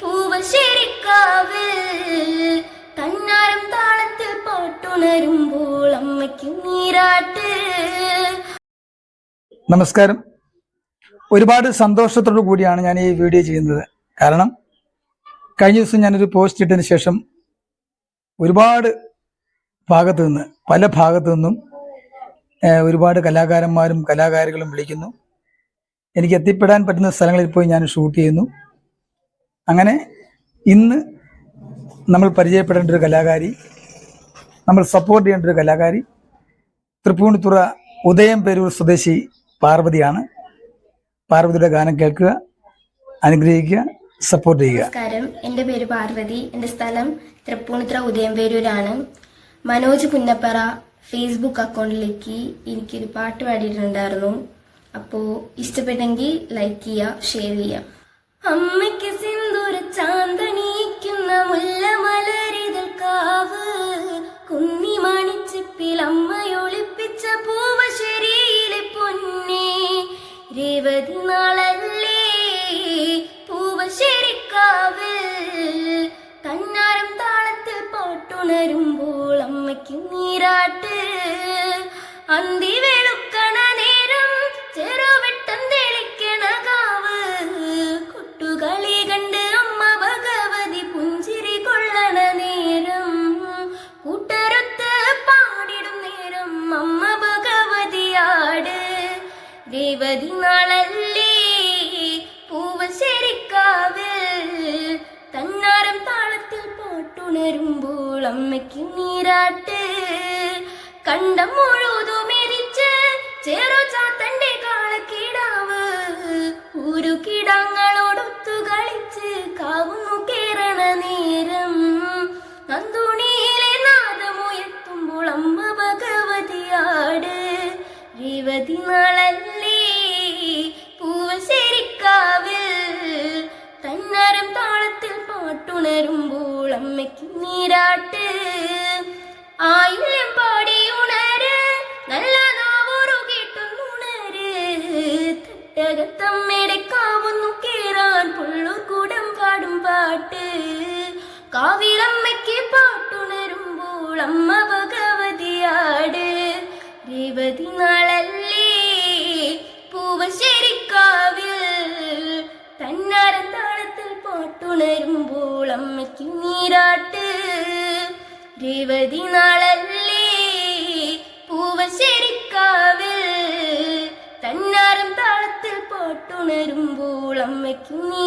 പൂവ തന്നാരം താളത്തിൽ പാട്ടുണരുമ്പോൾ അമ്മയ്ക്ക് നീരാട്ട്. നമസ്കാരം. ഒരുപാട് സന്തോഷത്തോടു കൂടിയാണ് ഞാൻ ഈ വീഡിയോ ചെയ്യുന്നത്. കാരണം കഴിഞ്ഞ ദിവസം ഞാനൊരു പോസ്റ്റ് ഇട്ടതിന് ശേഷം ഒരുപാട് ഭാഗത്തു നിന്ന് പല ഭാഗത്തു നിന്നും ഒരുപാട് കലാകാരന്മാരും കലാകാരികളും വിളിക്കുന്നു. എനിക്ക് എത്തിപ്പെടാൻ പറ്റുന്ന സ്ഥലങ്ങളിൽ പോയി ഞാൻ ഷൂട്ട് ചെയ്യുന്നു. അങ്ങനെ ഇന്ന് നമ്മൾ പരിചയപ്പെടേണ്ട ഒരു കലാകാരി നമ്മൾ സപ്പോർട്ട് ചെയ്യേണ്ട ഒരു കലാകാരി തൃപ്പൂണിത്തുറ ഉദയം പേരൂർ സ്വദേശി പാർവതിയാണ്. പാർവതിയുടെ ഗാനം കേൾക്കുക അനുഗ്രഹിക്കുക സപ്പോർട്ട് ചെയ്യുക. നമസ്കാരം. എന്റെ പേര് പാർവതി. എന്റെ സ്ഥലം തൃപ്പൂണിത്തുറ ഉദയംപേരൂരാണ്. മനോജ് പുന്നപ്പറ ഫേസ്ബുക്ക് അക്കൗണ്ടിലേക്ക് എനിക്കൊരു പാട്ട് പാടിയിട്ടുണ്ടായിരുന്നു. അപ്പോൾ ഇഷ്ടപ്പെട്ടെങ്കിൽ ലൈക്ക് ചെയ്യുക ഷെയർ ചെയ്യുക. അമ്മയ്ക്ക് സിന്ദൂര ചാന്തണിയിക്കുന്ന മുല്ലമലരിതൽ കാവ് കുന്നി മാണിച്ചിപ്പിൽ അമ്മയൊളിപ്പിച്ച പൂവശ്ശേരിയിലെ പൊന്നേ രേവതി നാളല്ലേ പൂവശ്ശേരിക്കാവിൽ തന്നാരം താളത്തിൽ പാട്ടുണരുമ്പോൾ അമ്മയ്ക്ക് നീരാട്ട് അന്തി രേവതി നാളല്ലേ പൂവശ്ശേരിക്കാവിൽ തന്നാരം താളത്തിൽ പാട്ടുണരുമ്പോൾ അമ്മയ്ക്ക് നീരാട്ട് കണ്ടം മുഴുതുമെരിച്ച് ചെറു ചാത്തന്റെ കാളക്കിടാവ് ഒരു കിടങ്ങളോടൊത്തു കളിച്ച് കാവുന്നു കേറണ നേരം നന്ദുണിയിലെ നാദമുയർത്തുമ്പോൾ അമ്മ ഭഗവതിയാട് രേവതി നാളല്ലേ തട്ടകത്തമ്മയുടെ കാവുന്നു കേറാൻ പുള്ളൂർ കൂടം പാടും പാട്ട്. കാവിലമ്മയ്ക്ക് പാട്ടുണരുമ്പോൾ അമ്മ ഭഗവതിയാട്. രേവതി നാളല്ലേ പൂവശ്ശേരിക്കാവിൽ തന്നാരം താളത്തിൽ പാട്ടുണരുമ്പോൾ അമ്മയ്ക്ക് നീരാട്ട്. രേവതി നാളല്ലേ പൂവശ്ശേരിക്കാവിൽ തന്നാരം താളത്തിൽ പാട്ടുണരുമ്പോൾ അമ്മയ്ക്ക് നീരാട്ട്